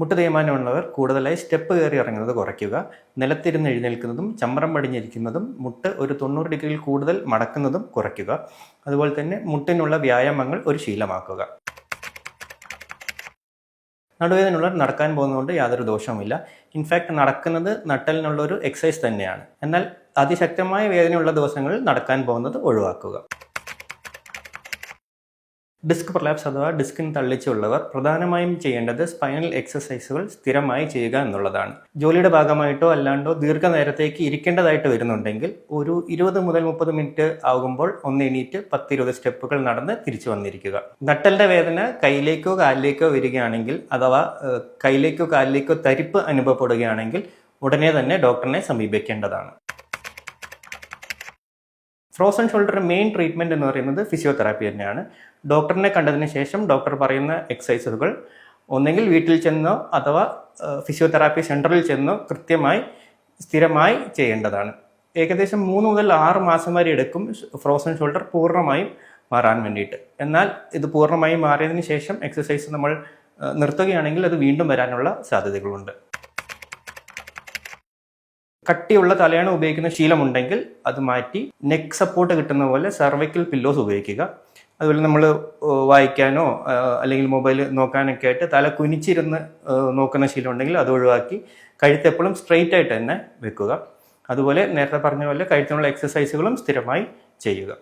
മുട്ട് തേയ്മാനമുള്ളവർ കൂടുതലായി സ്റ്റെപ്പ് കയറി ഇറങ്ങുന്നത് കുറയ്ക്കുക നിലത്തിരുന്ന് എഴുന്നേൽക്കുന്നതും ചമ്രം പടിഞ്ഞിരിക്കുന്നതും മുട്ട് ഒരു തൊണ്ണൂറ് ഡിഗ്രിയിൽ കൂടുതൽ മടക്കുന്നതും കുറയ്ക്കുക. അതുപോലെ തന്നെ മുട്ടിനുള്ള വ്യായാമങ്ങൾ ഒരു ശീലമാക്കുക. നടുവേദനയുള്ളവർ നടക്കാൻ പോകുന്നതുകൊണ്ട് യാതൊരു ദോഷവുമില്ല. ഇൻഫാക്ട് നടക്കുന്നത് നട്ടലിനുള്ള ഒരു എക്സസൈസ് തന്നെയാണ്. എന്നാൽ അതിശക്തമായ വേദനയുള്ള ദിവസങ്ങളിൽ നടക്കാൻ പോകുന്നത് ഒഴിവാക്കുക. ഡിസ്ക് പ്രൊലാപ്സ് അഥവാ ഡിസ്കിന് തള്ളിച്ചുള്ളവർ പ്രധാനമായും ചെയ്യേണ്ടത് സ്പൈനൽ എക്സസൈസുകൾ സ്ഥിരമായി ചെയ്യുക എന്നുള്ളതാണ്. ജോലിയുടെ ഭാഗമായിട്ടോ അല്ലാണ്ടോ ദീർഘനേരത്തേക്ക് ഇരിക്കേണ്ടതായിട്ട് വരുന്നുണ്ടെങ്കിൽ ഒരു ഇരുപത് മുതൽ മുപ്പത് മിനിറ്റ് ആകുമ്പോൾ ഒന്ന് എണീറ്റ് പത്ത് ഇരുപത് സ്റ്റെപ്പുകൾ നടന്ന് തിരിച്ചു വന്നിരിക്കുക. നട്ടലിന്റെ വേദന കയ്യിലേക്കോ കാലിലേക്കോ വരികയാണെങ്കിൽ അഥവാ കയ്യിലേക്കോ കാലിലേക്കോ തരിപ്പ് അനുഭവപ്പെടുകയാണെങ്കിൽ ഉടനെ തന്നെ ഡോക്ടറിനെ സമീപിക്കേണ്ടതാണ്. ഫ്രോസൺ ഷോൾഡർ മെയിൻ ട്രീറ്റ്മെന്റ് എന്ന് പറയുന്നത് ഫിസിയോതെറാപ്പി തന്നെയാണ്. ഡോക്ടറിനെ കണ്ടതിന് ശേഷം ഡോക്ടർ പറയുന്ന എക്സസൈസുകൾ ഒന്നെങ്കിൽ വീട്ടിൽ ചെന്നോ അഥവാ ഫിസിയോതെറാപ്പി സെന്ററിൽ ചെന്നോ കൃത്യമായി സ്ഥിരമായി ചെയ്യേണ്ടതാണ്. ഏകദേശം മൂന്ന് മുതൽ ആറ് മാസം വരെ എടുക്കും ഫ്രോസൺ ഷോൾഡർ പൂർണമായും മാറാൻ വേണ്ടിയിട്ട്. എന്നാൽ ഇത് പൂർണമായും മാറിയതിന് ശേഷം എക്സസൈസ് നമ്മൾ നിർത്തുകയാണെങ്കിൽ അത് വീണ്ടും വരാനുള്ള സാധ്യതകളുണ്ട്. കട്ടിയുള്ള തലയണ ഉപയോഗിക്കുന്ന ശീലമുണ്ടെങ്കിൽ അത് മാറ്റി നെക്ക് സപ്പോർട്ട് കിട്ടുന്ന പോലെ സർവൈക്കൽ പില്ലോസ് ഉപയോഗിക്കുക. അതുപോലെ നമ്മൾ വായിക്കാനോ അല്ലെങ്കിൽ മൊബൈൽ നോക്കാനൊക്കെ ആയിട്ട് തല കുനിച്ചിരുന്ന് നോക്കുന്ന ശീലം ഉണ്ടെങ്കിൽ അത് ഒഴിവാക്കി കഴുത്ത് എപ്പോഴും സ്ട്രെയിറ്റ് ആയിട്ട് തന്നെ വെക്കുക. അതുപോലെ നേരത്തെ പറഞ്ഞ പോലെ കഴുത്തിനുള്ള എക്സസൈസുകളും സ്ഥിരമായി ചെയ്യുക.